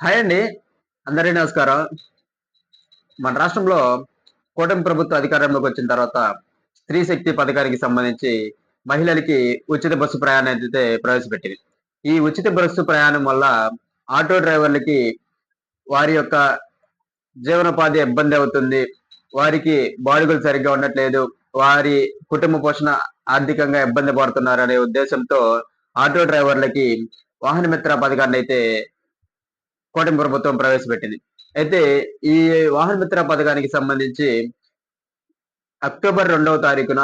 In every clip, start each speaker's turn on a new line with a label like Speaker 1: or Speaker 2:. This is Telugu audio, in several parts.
Speaker 1: హాయ్ అండి. అందరికీ నమస్కారం. మన రాష్ట్రంలో కూటమి ప్రభుత్వ అధికారంలోకి వచ్చిన తర్వాత స్త్రీ శక్తి పథకానికి సంబంధించి మహిళలకి ఉచిత బస్సు ప్రయాణం అయితే ప్రవేశపెట్టింది. ఈ ఉచిత బస్సు ప్రయాణం వల్ల ఆటో డ్రైవర్లకి వారి యొక్క జీవనోపాధి ఇబ్బంది అవుతుంది. వారికి బాడుగులు సరిగ్గా ఉండట్లేదు. వారి కుటుంబ పోషణ ఆర్థికంగా ఇబ్బంది పడుతున్నారు అనే ఉద్దేశంతో ఆటో డ్రైవర్లకి వాహన మిత్ర పథకాన్ని అయితే కూటమి ప్రభుత్వం ప్రవేశపెట్టింది. అయితే ఈ వాహన మిత్ర పథకానికి సంబంధించి అక్టోబర్ రెండవ తారీఖున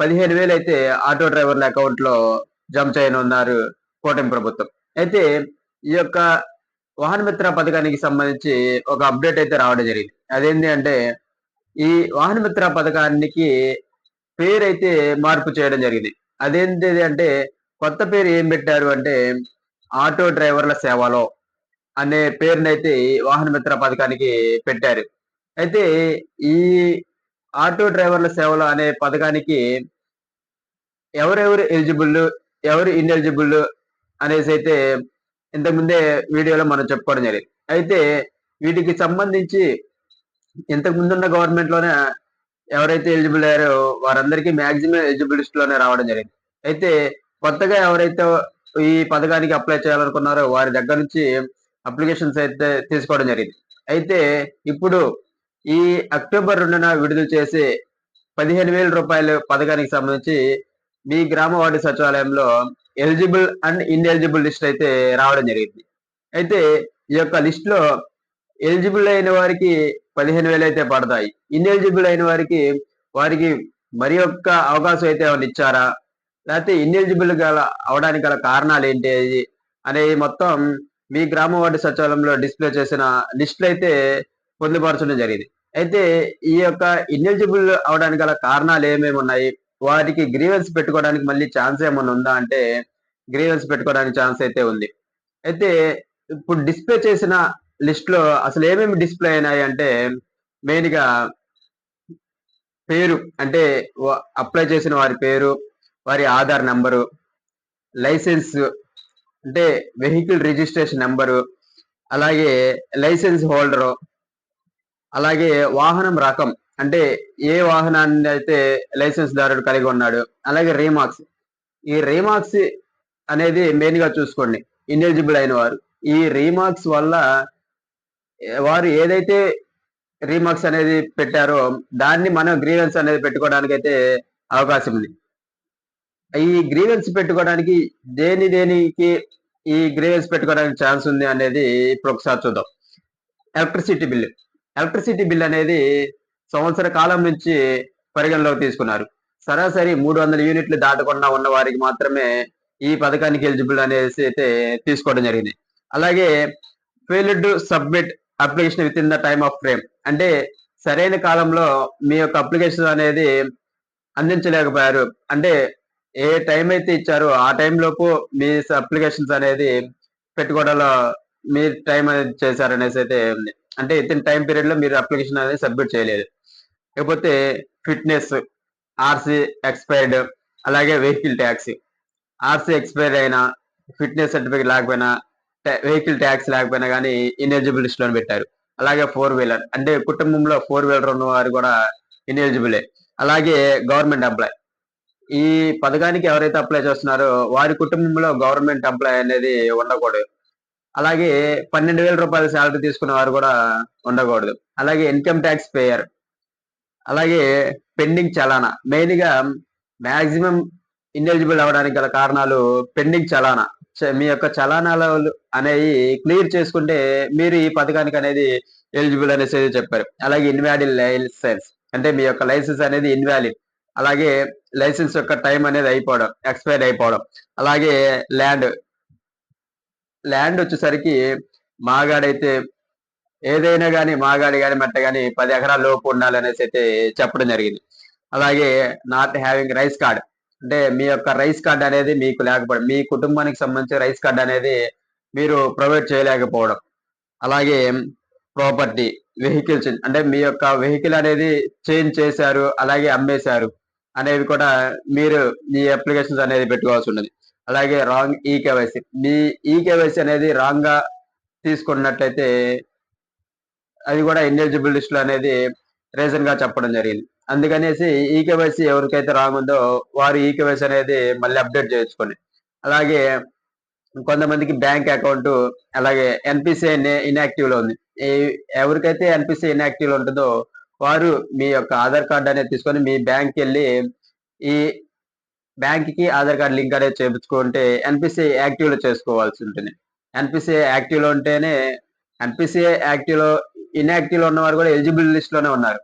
Speaker 1: పదిహేను వేలు అయితే ఆటో డ్రైవర్ల అకౌంట్లో జమ చేయనున్నారు కూటమి ప్రభుత్వం. అయితే ఈ యొక్క వాహన మిత్ర పథకానికి సంబంధించి ఒక అప్డేట్ అయితే రావడం జరిగింది. అదేంటి అంటే ఈ వాహన మిత్ర పథకానికి పేరు అయితే మార్పు చేయడం జరిగింది. అదేంటి అంటే కొత్త పేరు ఏం పెట్టారు అంటే ఆటో డ్రైవర్ల సేవలో. అనే పేరునైతే వాహన మిత్ర పథకానికి పెట్టారు. అయితే ఈ ఆటో డ్రైవర్ల సేవలు అనే పథకానికి ఎవరెవరు ఎలిజిబుల్ ఎవరు ఇన్ఎలిజిబుల్ అనేసి అయితే ఇంతకుముందే వీడియోలో మనం చెప్పుకోవడం జరిగింది. అయితే వీటికి సంబంధించి ఇంతకు ముందున్న గవర్నమెంట్లోనే ఎవరైతే ఎలిజిబుల్ అయ్యారో వారందరికీ మాక్సిమం ఎలిజిబుల్ లిస్ట్లోనే రావడం జరిగింది. అయితే కొత్తగా ఎవరైతే ఈ పథకానికి అప్లై చేయాలనుకున్నారో వారి దగ్గర నుంచి అప్లికేషన్స్ అయితే తీసుకోవడం జరిగింది. అయితే ఇప్పుడు ఈ అక్టోబర్ రెండున విడుదల చేసి పదిహేను వేల రూపాయల పథకానికి సంబంధించి మీ గ్రామ వార్డు సచివాలయంలో ఎలిజిబుల్ అండ్ ఇన్ఎలిజిబుల్ లిస్ట్ అయితే రావడం జరిగింది. అయితే ఈ యొక్క లిస్ట్లో ఎలిజిబుల్ అయిన వారికి పదిహేను వేలు అయితే పడతాయి. ఇన్ఎలిజిబుల్ అయిన వారికి వారికి మరి ఒక్క అవకాశం అయితే ఏమైనా ఇచ్చారా? లేకపోతే ఇన్ఎలిజిబుల్ గల అవడానికి గల కారణాలు ఏంటి? అనేది మొత్తం మీ గ్రామ వార్డు సచివాలయంలో డిస్ప్లే చేసిన లిస్టులు అయితే పొందుపరచడం జరిగింది. అయితే ఈ యొక్క ఇన్ఎలిజిబుల్ అవడానికి గల కారణాలు ఏమేమి ఉన్నాయి? వారికి గ్రీవెన్స్ పెట్టుకోవడానికి మళ్ళీ ఛాన్స్ ఏమైనా ఉందా? అంటే గ్రీవెన్స్ పెట్టుకోవడానికి ఛాన్స్ అయితే ఉంది. అయితే ఇప్పుడు డిస్ప్లే చేసిన లిస్ట్లో అసలు ఏమేమి డిస్ప్లే అయినాయి అంటే మెయిన్గా పేరు అంటే అప్లై చేసిన వారి పేరు వారి ఆధార్ నంబరు లైసెన్స్ అంటే వెహికల్ రిజిస్ట్రేషన్ నెంబరు అలాగే లైసెన్స్ హోల్డరు అలాగే వాహనం రకం. అంటే ఏ వాహనాన్ని అయితే లైసెన్స్ దారుడు కలిగి ఉన్నాడు అలాగే రీమార్క్స్ ఈ రీమార్క్స్ అనేది మెయిన్గా చూసుకోండి. ఇన్ఎలిజిబుల్ అయిన వారు. ఈ రీమార్క్స్ వల్ల వారు ఏదైతే రీమార్క్స్ అనేది పెట్టారో దాన్ని మనం గ్రీవెన్స్ అనేది పెట్టుకోవడానికి అయితే అవకాశం ఉంది. ఈ గ్రీవెన్స్ పెట్టుకోవడానికి దేని దేనికి ఈ గ్రీవెన్స్ పెట్టుకోవడానికి ఛాన్స్ ఉంది అనేది ఇప్పుడు ఒకసారి చూద్దాం. ఎలక్ట్రిసిటీ బిల్లు ఎలక్ట్రిసిటీ బిల్ అనేది సంవత్సర కాలం నుంచి పరిగణలోకి తీసుకున్నారు. సరాసరి మూడు వందల యూనిట్లు దాటకుండా ఉన్న వారికి మాత్రమే ఈ పథకానికి ఎలిజిబుల్ అనేసి అయితే తీసుకోవడం జరిగింది. అలాగే failed submit application within the time of frame అంటే సరైన కాలంలో మీ యొక్క అప్లికేషన్ అనేది అందించలేకపోయారు. అంటే ఏ టైం అయితే ఇచ్చారో ఆ టైం లోపు మీ అప్లికేషన్స్ అనేది పెట్టుకోవడంలో మీరు టైం అనేది చేశారనేసి అయితే ఉంది. అంటే ఇతని టైం పీరియడ్లో మీరు అప్లికేషన్ అనేది సబ్మిట్ చేయలేదు. లేకపోతే ఫిట్నెస్ ఆర్సీ ఎక్స్పైర్డ్ అలాగే వెహికల్ ట్యాక్స్ ఆర్సీ ఎక్స్పైర్ అయినా ఫిట్నెస్ సర్టిఫికేట్ లేకపోయినా వెహికల్ ట్యాక్స్ లేకపోయినా కానీ ఇన్ఎలిజిబుల్ లిస్ట్లో పెట్టారు. అలాగే ఫోర్ వీలర్ అంటే కుటుంబంలో ఫోర్ వీలర్ ఉన్న వారు కూడా ఇన్ఎలిజిబులే అలాగే గవర్నమెంట్ ఎంప్లాయ్ ఈ పథకానికి ఎవరైతే అప్లై చేస్తున్నారో వారి కుటుంబంలో గవర్నమెంట్ ఎంప్లాయ్ అనేది ఉండకూడదు. అలాగే పన్నెండు వేల రూపాయల శాలరీ తీసుకున్న వారు కూడా ఉండకూడదు. అలాగే ఇన్కమ్ ట్యాక్స్ పేయర్ అలాగే పెండింగ్ చలానా. మెయిన్గా మాక్సిమం ఇన్ఎలిజిబుల్ అవడానికి గల కారణాలు పెండింగ్ చలానా. మీ యొక్క చలానాలు అనేవి క్లియర్ చేసుకుంటే మీరు ఈ పథకానికి అనేది ఎలిజిబుల్ అనేసి చెప్పారు. అలాగే ఇన్వాలిడ్ లైసెన్స్ అంటే మీ యొక్క లైసెన్స్ అనేది ఇన్వాలిడ్ అలాగే లైసెన్స్ యొక్క టైం అనేది అయిపోవడం ఎక్స్పైర్ అయిపోవడం. అలాగే ల్యాండ్ ల్యాండ్ వచ్చేసరికి మాగాడైతే ఏదైనా కానీ మాగాడి కానీ మెట్ట కానీ పది ఎకరాల లోపు ఉండాలనేసి అయితే చెప్పడం జరిగింది. అలాగే నాట్ హ్యావింగ్ రైస్ కార్డ్ అంటే మీ యొక్క రైస్ కార్డ్ అనేది మీకు లేకపోవడం మీ కుటుంబానికి సంబంధించిన రైస్ కార్డ్ అనేది మీరు ప్రొవైడ్ చేయలేకపోవడం. అలాగే ప్రాపర్టీ వెహికల్స్ అంటే మీ యొక్క వెహికల్ అనేది చేంజ్ చేశారు అలాగే అమ్మేశారు. అనేది కూడా మీరు మీ అప్లికేషన్స్ అనేది పెట్టుకోవాల్సి ఉన్నది. అలాగే రాంగ్ ఈ కేవైసీ మీ ఈ కేవైసీ అనేది రాంగ్గా తీసుకున్నట్లయితే అది కూడా ఇన్ఎలిజిబుల్ లిస్ట్లో అనేది రీజన్గా చెప్పడం జరిగింది. అందుకనేసి ఈకేవైసీ ఎవరికైతే రాంగ్ ఉందో వారు ఈకేవైసీ అనేది మళ్ళీ అప్డేట్ చేసుకోండి అలాగే కొంతమందికి బ్యాంక్ అకౌంట్ అలాగే ఎన్పిసిఐ ఇన్యాక్టివ్లో ఉంది. ఎవరికైతే ఎన్పిసిఐ ఇన్యాక్టివ్లో ఉంటుందో వారు మీ యొక్క ఆధార్ కార్డు అనేది తీసుకొని మీ బ్యాంక్ వెళ్ళి ఈ బ్యాంక్కి ఆధార్ కార్డ్ లింక్ అనేది చేయించుకుంటే ఎన్పిసిఐ యాక్టివ్లో చేసుకోవాల్సి ఉంటుంది. ఎన్పిసిఐ యాక్టివ్లో ఉంటేనే ఎన్పిసిఐ యాక్టివ్లో ఇన్యాక్టివ్లో ఉన్న వారు కూడా ఎలిజిబుల్ లిస్ట్లోనే ఉన్నారు.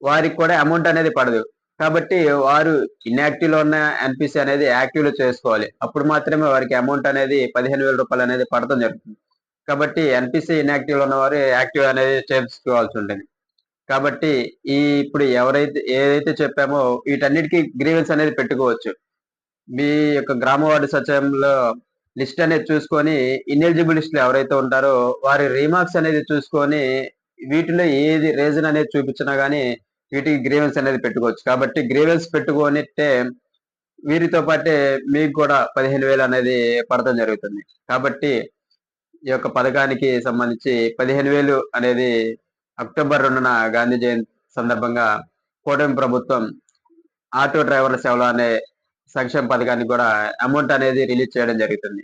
Speaker 1: వారికి కూడా అమౌంట్ అనేది పడదు. కాబట్టి వారు ఇన్యాక్టివ్లో ఉన్న ఎన్పిసి అనేది యాక్టివ్లో చేసుకోవాలి. అప్పుడు మాత్రమే వారికి అమౌంట్ అనేది పదిహేను వేల రూపాయలు అనేది పడటం జరుగుతుంది. కాబట్టి ఎన్పిసి ఇన్యాక్టివ్లో ఉన్న వారు యాక్టివ్ అనేది చేసుకోవాల్సి ఉంటుంది. కాబట్టి ఈ ఇప్పుడు ఎవరైతే ఏదైతే చెప్పామో వీటన్నిటికీ గ్రీవెన్స్ అనేది పెట్టుకోవచ్చు. మీ యొక్క గ్రామ వార్డు సచివంలో లిస్ట్ అనేది చూసుకొని ఇన్ఎలిజిబుల్ లిస్ట్ ఎవరైతే ఉంటారో వారి రీమార్క్స్ అనేది చూసుకొని వీటిలో ఏది రీజన్ అనేది చూపించినా గానీ వీటికి గ్రీవెన్స్ అనేది పెట్టుకోవచ్చు. కాబట్టి గ్రీవెన్స్ పెట్టుకొనితే వీరితో పాటే మీకు కూడా పదిహేను వేలు అనేది పడటం జరుగుతుంది. కాబట్టి ఈ యొక్క పథకానికి సంబంధించి పదిహేను వేలు అనేది అక్టోబర్ రెండున గాంధీ జయంతి సందర్భంగా కూటమి ప్రభుత్వం ఆటో డ్రైవర్ల సేవలు అనే సంక్షేమ పథకానికి కూడా అమౌంట్ అనేది రిలీజ్ చేయడం జరుగుతుంది.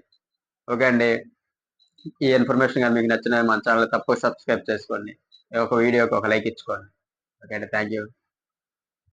Speaker 1: ఓకే అండి. ఈ ఇన్ఫర్మేషన్ కానీ మీకు నచ్చిన మన ఛానల్ తప్పక సబ్స్క్రైబ్ చేసుకోండి. ఒక వీడియోకి ఒక లైక్ ఇచ్చుకోండి. ఓకే అండి. Thank you.